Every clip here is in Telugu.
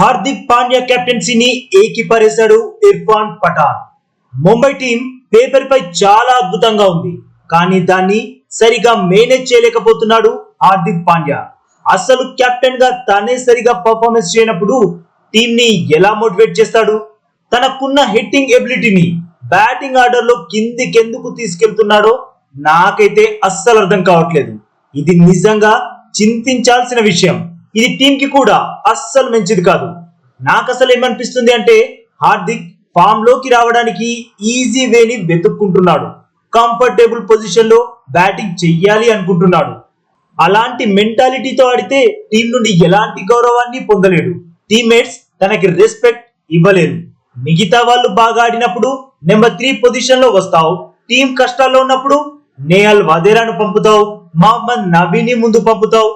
హార్దిక్ పాండ్యా కెప్టెన్సీని ఏకిపరేశాడు ఇర్ఫాన్ పఠాన్. ముంబై టీం పేపర్ పై చాలా అద్భుతంగా ఉంది. కానీ దాన్ని సరిగా మేనేజ్ చేయలేకపోతున్నాడు హార్దిక్ పాండ్యా. అసలు కెప్టెన్గా తనే సరిగా పర్ఫార్మెన్స్ చేయనప్పుడు టీం ని ఎలా మోటివేట్ చేస్తాడు? తనకున్న హిట్టింగ్ ఎబిలిటీని బ్యాటింగ్ ఆర్డర్లో కిందికెందుకు తీసుకెళ్తున్నాడో నాకైతే అస్సలు అర్థం కావట్లేదు. ఇది నిజంగా చింతించాల్సిన విషయం. ఇది టీం కి కూడా అస్సలు మంచిది కాదు. నాకు అసలు ఏమనిపిస్తుంది అంటే హార్దిక్ ఫామ్లోకి రావడానికి ఈజీ వేని వెతుక్కుంటున్నాడు. కంఫర్టబుల్ పొజిషన్లో బ్యాటింగ్ చెయ్యాలి అనుకుంటున్నాడు. అలాంటి మెంటాలిటీతో ఆడితే టీం నుండి ఎలాంటి గౌరవాన్ని పొందలేడు. టీమ్మేట్స్ తనకి రెస్పెక్ట్ ఇవ్వలేరు. మిగతా వాళ్ళు బాగా ఆడినప్పుడు నెంబర్ త్రీ పొజిషన్లో వస్తావు. టీం కష్టాల్లో ఉన్నప్పుడు నేయల్ వదేరాను పంపుతావు. మహమ్మద్ నబీని ముందు పంపుతావు.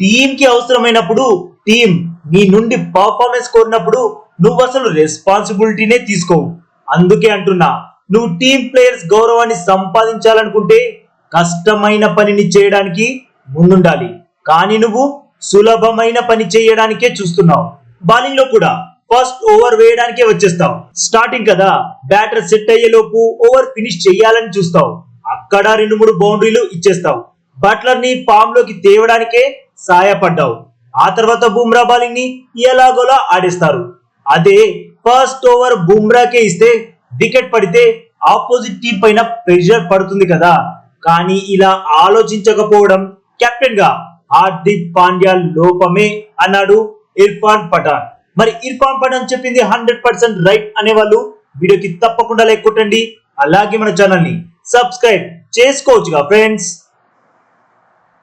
టీం కి అవసరమైనప్పుడు టీం నీ నుండి పర్ఫార్మెన్స్ కోరినప్పుడు నువ్వు అసలు రెస్పాన్సిబిలిటీనే తీసుకోవు. అందుకే అంటున్నా నువ్వు టీం ప్లేయర్స్ గౌరవాన్ని సంపాదించాలనుకుంటే కష్టమైన పనిని చేయడానికి ముందుండాలి. కానీ నువ్వు సులభమైన పని చేయడానికే చూస్తున్నావు. బౌలింగ్లో కూడా ఫస్ట్ ఓవర్ వేయడానికే వచ్చేస్తావు. స్టార్టింగ్ కదా బ్యాటర్ సెట్ అయ్యేలోపు ఓవర్ ఫినిష్ చేయాలని చూస్తావు. అక్కడ రెండు మూడు బౌండరీలు ఇచ్చేస్తావు. బట్లర్ని ఫామ్లోకి తేవడానికే సాయపడ్డావు. ఆ తర్వాత బుమ్రా బౌలింగ్ని ఎలాగోలా ఆడేస్తారు. అదే ఫస్ట్ ఓవర్ బుమ్రాకే ఇస్తే వికెట్ పడితే ఆపోజిట్ టీం పైన ప్రెషర్ పడుతుంది కదా. కానీ ఇలా ఆలోచించకపోవడం కెప్టెన్గా హార్దిక్ పాండ్యా లోపమే అన్నాడు ఇర్ఫాన్ పఠాన్. మరి ఇర్ఫాన్ పఠాన్ చెప్పింది హండ్రెడ్ పర్సెంట్ రైట్ అనే వాళ్ళు వీడియోకి తప్పకుండా లైక్ కొట్టండి. అలాగే మన ఛానల్ని సబ్స్క్రైబ్ చేసుకోవచ్చుగా ఫ్రెండ్స్.